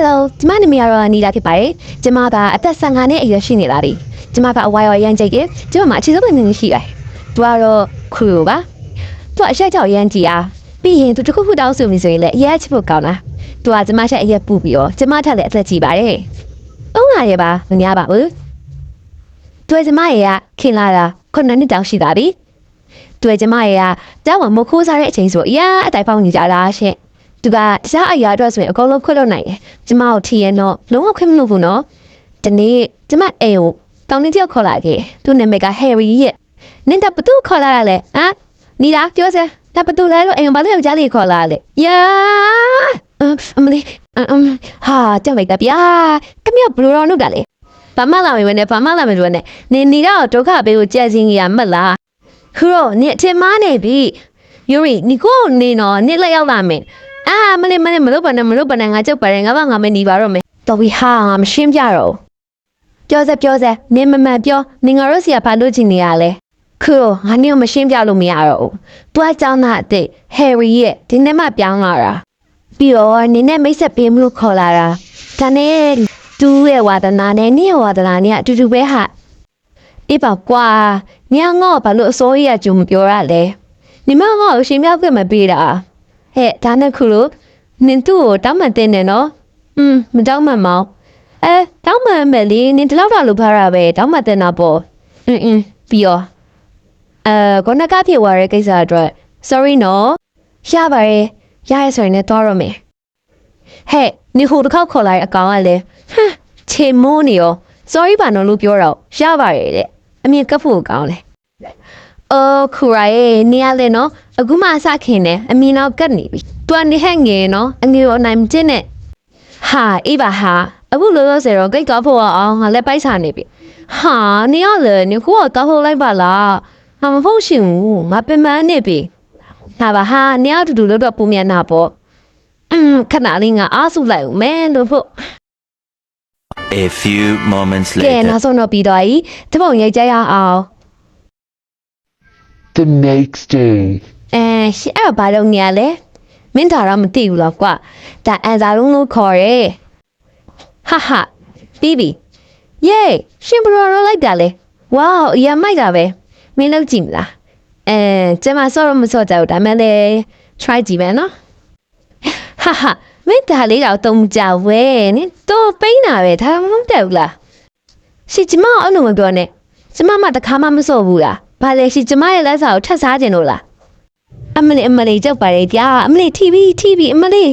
Hello ကျမနာမည်ကတော့နီလာဖြစ်ပါတယ်ကျမကအသက်15နှစ်အရွယ်ရှိနေတာဒီကျမကအဝါရော်ရန်ကြိတ်ကကျမမှာအခြေဆုံးနေနေရှိတယ်သူကတော့ခရူပါသူကအရက်ကြောက်ရန်ကြည်အားပြီးရင်သူတစ်ခုခုတောင်းဆိုမိဆိုရင်လည်းအရက်ချစ်ဖို့ကောင်းလားသူကကျမချက်အရက်ပူပြီးတော့ကျမထက်လည်းအသက်ကြီးပါတယ်သုံးလာရပါမများပါဘူးသူကကျမရဲ့ကခင်လာတာခုနှစ်နှစ်တောင်ရှိတာဒီသူကကျမရဲ့ကတောင်းဝမခိုးစားတဲ့အချိန်ဆိုအရာအတိုင်ပေါင်းနေကြတာရှင့် သူကတရားအရာအတွက်ဆိုရင်အကုန်လုံးခွတ်လို့နိုင်တယ်ကျမကိုထီရဲတော့လုံးဝခွင့်မလို့ဘူးနော်ဒီနေ့ကျမအိမ်ကိုတောင်းနေတယောက်ခေါ်လာခဲ့သူနာမည်ကဟယ်ရီရဲ့နင်တဘသူခေါ်လာရလဲဟမ်နီလာပြောစမ်းတဘသူလဲလို့အိမ်ကိုဘာလို့ယောက်ျားလေးခေါ်လာလဲယာအမ်အမလေးအမ်ဟာကြောက်မိတ်ကဗျာကမြောက်ဘလူးတော်နုတာလေဘာမှလာမဝင်နဲ့ဘာမှလာမလို့နဲ့နင်နီကတော့ဒုက္ခပေးကိုကြက်စင်းကြီးရမှတ်လားခရိုနင်အထင်မှားနေပြီယူရီနီကိုနေတော့နစ်လက်ရောက်လာမယ် အာမလေးမလေးမလုပ်ပါနဲ့မလုပ်ပါနဲ့ငါကြောက်ပါတယ်ငါဘာငါမနေပါတော့မယ်တော်ပြီဟာငါမရှင်းပြတော့ဘူးပြောစက်ပြောစက်နင်းမမှန်ပြောနင်ငါတို့စီကဘာလို့ချင်နေရလဲခုတော့ငါနင်းကိုမရှင်းပြလို့မရတော့ဘူးသူကကြောင်းသားအစ်ဟယ်ရီရဲ့ဒီနေ့မှပြောင်းလာတာပြီးတော့နင်းနဲ့မိတ်ဆက်ပေးမလို့ခေါ်လာတာဒါနဲ့သူ့ရဲ့ဝါဒနာနဲ့နင့်ရဲ့ဝါဒနာနဲ့အတူတူပဲဟာအေးပါကွာညငေါ့ဘာလို့အစိုးရကြုံမပြောရလဲညီမငေါ့ကိုရှင်းပြခွင့်မပေးတာ ဟဲ့ဒါနဲ့ခုလို့နင်သူ့ကိုတောင်းမှန်တင်တယ်နော်อืมမတောင်းမှန်မောင်အဲတောင်းမှန်မယ်လေနင်ဒီလောက်တော့လုပ်ဖားတာပဲတောင်းမှန်တင်တာပေါ့အင်းအင်းပြီးတော့အဲခေါနကဖြစ်သွားတဲ့ကိစ္စအတွက် sorry နော်ရပါတယ်ရရဆိုရင်လည်းသွားရမယ်ဟဲ့နင်ဟိုတစ်ခေါက်ခေါ်လာတဲ့အကောင်ကလည်းဟမ်ချေမိုးနေရော sorry ပါနော်လို့ပြောတော့ရပါတယ်တဲ့အမြင်ကပ်ဖို့ကောင်းလေအော်ခူရိုင်နေရလေနော် အခုမှစခင်နေအမီနောက်ကတ်နေပြီ။ तू ကနေဟဲ့ငယ်နော်အငယ်ရောနိုင်မကျင်းနဲ့။ဟာအေးပါဟာအခုလောလောဆယ်တော့ဂိတ်ကောက်ဖို့အောင်ငါလည်းပိုက်စားနေပြီ။ဟာနေရလေနေခုကကောက်ဖို့လိုက်ပါလား။ဟာမဖို့ရှင်ဘူးငါပင်မနေပြီ။ဟာပါဟာနေရတူတူလို့တော့ပူမြန်တာပေါ့။อืมခဏလေးငါအားစုလိုက်ဦးမယ်လို့ဖို့ A few moments ကဲ later. နောက်ဆုံးတော့ပြီးတော့ဤတပုံရိုက်ကြရအောင် The next day. အဲရှင့်အဲ့တော့ဘာလုပ်နေရလဲမင်းဒါတော့မသိဘူးလားကွာဒါအန်စာလုံးလို့ခေါ်ရဲဟာဟာပြီးပြီယေးရှင်ဘရော်လိုက်တာလေဝေါအရင်မိုက်တာပဲမင်းလုပ်ကြည့်မလားအဲကျမစောတော့မစောကြဘူးဒါမဲ့လေ try ကြည့်မယ်နော်ဟာဟာမင်းဒါလေးတော့တုံးကြဝဲနင်တော့ပိန်းတာပဲဒါမှမဟုတ်တယ်ဘူးလားရှင်ကျမအဲ့လိုမပြောနဲ့ကျမမှတခါမှမစော့ဘူးလားဘာလဲရှင်ကျမရဲ့လက်စာကိုထပ်စားခြင်းလို့လား အမလေးအမလေးကြောက်ပါလေကြာအမလေး TV TV အမလေး